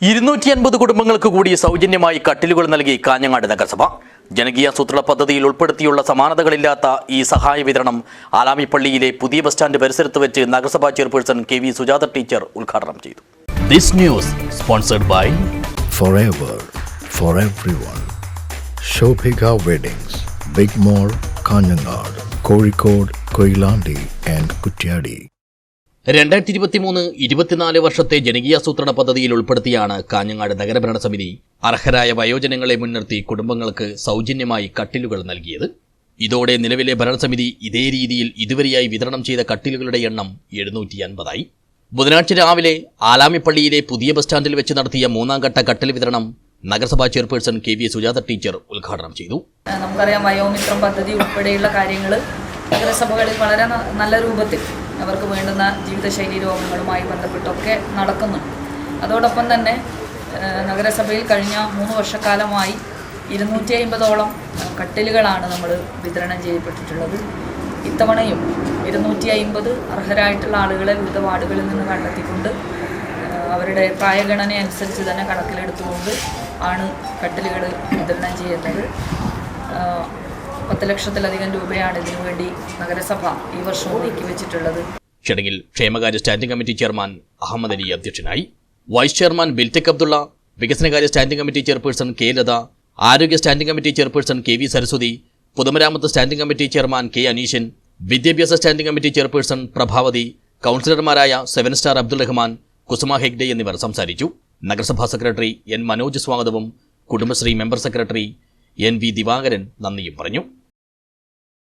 ഇരുന്നൂറ്റി അൻപത് കുടുംബങ്ങൾക്ക് കൂടി സൗജന്യമായി കട്ടിലുകൾ നൽകി കാഞ്ഞങ്ങാട് നഗരസഭ ജനകീയ സൂത്രള പദ്ധതിയിൽ ഉൾപ്പെടുത്തിയുള്ള സമാനതകളില്ലാത്ത ഈ സഹായ വിതരണം ആലാമിപ്പള്ളിയിലെ പുതിയ ബസ് സ്റ്റാൻഡ് പരിസരത്ത് വെച്ച് നഗരസഭാ chairperson K V Sujatha teacher ഉദ്ഘാടനം ചെയ്തു this news sponsored by for for everyone. Shobhika weddings big Mall, Kanhangad Kozhikode Koilandi and Kutyadi. രണ്ടായിരത്തി ഇരുപത്തിമൂന്ന് ഇരുപത്തിനാല് വർഷത്തെ ജനകീയാസൂത്രണ പദ്ധതിയിൽ ഉൾപ്പെടുത്തിയാണ് കാഞ്ഞങ്ങാട് നഗരഭരണ സമിതി. അർഹരായ വയോജനങ്ങളെ മുൻനിർത്തി കുടുംബങ്ങൾക്ക് സൗജന്യമായി കട്ടിലുകൾ നൽകിയത്. ഇതോടെ നിലവിലെ ഭരണസമിതി ഇതേ രീതിയിൽ ഇതുവരെയായി വിതരണം ചെയ്ത കട്ടിലുകളുടെ എണ്ണം എഴുന്നൂറ്റി അൻപതായി ബുധനാഴ്ച രാവിലെ ആലാമിപ്പള്ളിയിലെ പുതിയ ബസ് സ്റ്റാൻഡിൽ വെച്ച് നടത്തിയ മൂന്നാം ഘട്ട കട്ടിൽ വിതരണം നഗരസഭാ chairperson K V Sujatha teacher ഉദ്ഘാടനം ചെയ്തു. നമുക്കറിയാം വയോമിത്രം പദ്ധതി ഉൾപ്പെടെയുള്ള കാര്യങ്ങൾ നഗരസഭകളിൽ വളരെ നല്ല രൂപത്തിൽ അവർക്ക് വേണ്ടുന്ന ജീവിതശൈലി രോഗങ്ങളുമായി ബന്ധപ്പെട്ടൊക്കെ നടക്കുന്നുണ്ട്. അതോടൊപ്പം തന്നെ നഗരസഭയിൽ കഴിഞ്ഞ മൂന്ന് വർഷക്കാലമായി ഇരുന്നൂറ്റി അമ്പതോളം കട്ടിലുകളാണ് നമ്മൾ വിതരണം ചെയ്യപ്പെട്ടിട്ടുള്ളത്. ഇത്തവണയും ഇരുന്നൂറ്റി അമ്പത് അർഹരായിട്ടുള്ള ആളുകളെ വിവിധ വാർഡുകളിൽ നിന്ന് കണ്ടെത്തിക്കൊണ്ട് അവരുടെ പ്രായഗണന അനുസരിച്ച് തന്നെ കണക്കിലെടുത്തുകൊണ്ട് ആണ് കട്ടിലുകൾ വിതരണം ചെയ്യുന്നത്. പത്ത് ലക്ഷത്തിലധികം രൂപയാണ് ഇതിനു വേണ്ടി നഗരസഭ ഈ വർഷം നീക്കിവെച്ചിട്ടുള്ളത് ചടങ്ങിൽ ക്ഷേമകാര്യ standing committee chairman Ahammed Ali അധ്യക്ഷനായി. വൈസ് ചെയർമാൻ ബിൽറ്റെക് അബ്ദുള്ള വികസനകാര്യ standing committee chairperson K Latha ആരോഗ്യ standing committee chairperson K V Saraswathi പൊതുമരാമത്ത് standing committee chairman K Aneeshan വിദ്യാഭ്യാസ സ്റ്റാൻഡിംഗ് കമ്മിറ്റി ചെയർപേഴ്സൺ പ്രഭാവതി കൗൺസിലർമാരായ സെവൻ സ്റ്റാർ അബ്ദുൾ റഹ്മാൻ കുസുമ ഹെഗ്ഡെ എന്നിവർ സംസാരിച്ചു. നഗരസഭാ സെക്രട്ടറി എൻ മനോജ് സ്വാഗതവും Kudumbashree member secretary N V Divakaran നന്ദിയും പറഞ്ഞു.